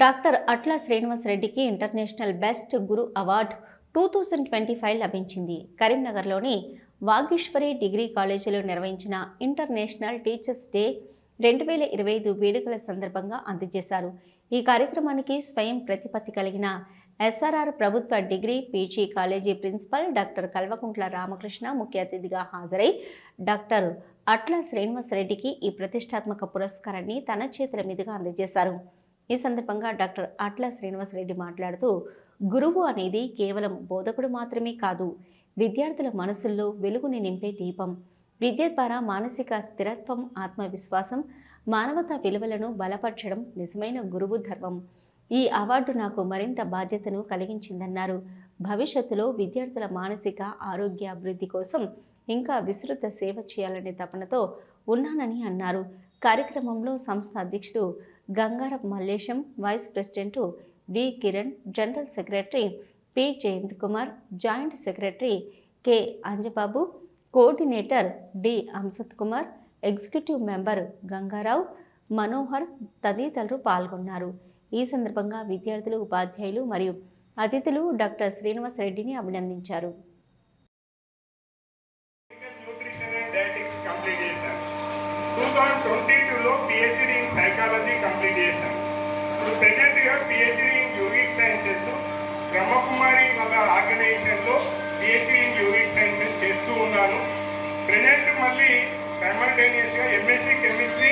Doctor Atla Srinivas రెడ్డికి international best guru award two thousand twenty five లభించింది. కరీంనగర్లోని వాగీశ్వరి డిగ్రీ కాలేజీలో నిర్వహించిన ఇంటర్నేషనల్ టీచర్స్ డే రెండు వేల ఇరవై ఐదు వేడుకల సందర్భంగా అందజేశారు. ఈ కార్యక్రమానికి స్వయం ప్రతిపత్తి కలిగిన ఎస్ఆర్ఆర్ ప్రభుత్వ degree PG college principal doctor Kalvakuntla Ramakrishna ముఖ్య అతిథిగా హాజరై డాక్టర్ అట్ల శ్రీనివాస్ రెడ్డికి ఈ ప్రతిష్టాత్మక పురస్కారాన్ని తన చేతుల మీదుగా అందజేశారు. ఈ సందర్భంగా డాక్టర్ అట్ల శ్రీనివాస్ రెడ్డి మాట్లాడుతూ గురువు అనేది కేవలం బోధకుడు మాత్రమే కాదు విద్యార్థుల మనసుల్లో వెలుగుని నింపే దీపం. విద్య ద్వారా మానసిక స్థిరత్వం ఆత్మవిశ్వాసం మానవతా విలువలను బలపరచడం నిజమైన గురువు ధర్మం. ఈ అవార్డు నాకు మరింత బాధ్యతను కలిగించిందన్నారు. భవిష్యత్తులో విద్యార్థుల మానసిక ఆరోగ్య అభివృద్ధి కోసం ఇంకా విస్తృత సేవ చేయాలనే తపనతో ఉన్నానని అన్నారు. కార్యక్రమంలో సంస్థ అధ్యక్షుడు Gangarap Mallesham vice president D Kiran general secretary P Jayanth Kumar joint secretary K Anjababu coordinator D Amsath Kumar executive member Gangarao Manohar తదితరులు పాల్గొన్నారు. ఈ సందర్భంగా విద్యార్థులు ఉపాధ్యాయులు మరియు అతిథులు డాక్టర్ శ్రీనివాస్ రెడ్డిని అభినందించారు. థౌజండ్ ట్వంటీ టూలో పిహెచ్డి ఇన్ సైకాలజీ కంప్లీట్ చేశాను ఇప్పుడు ప్రెజెంట్గా PhD in yogic sciences Brahmakumari వాళ్ళ ఆర్గనైజేషన్లో పిహెచ్డి ఇన్ యోగిక్ సైన్సెస్ చేస్తూ ఉన్నాను ప్రెజెంట్ మళ్ళీ సైమల్టేనియస్గా ఎంఎస్సి కెమిస్ట్రీ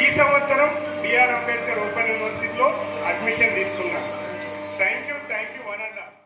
ఈ సంవత్సరం బిఆర్ అంబేద్కర్ ఓపెన్ యూనివర్సిటీలో అడ్మిషన్ తీసుకున్నాను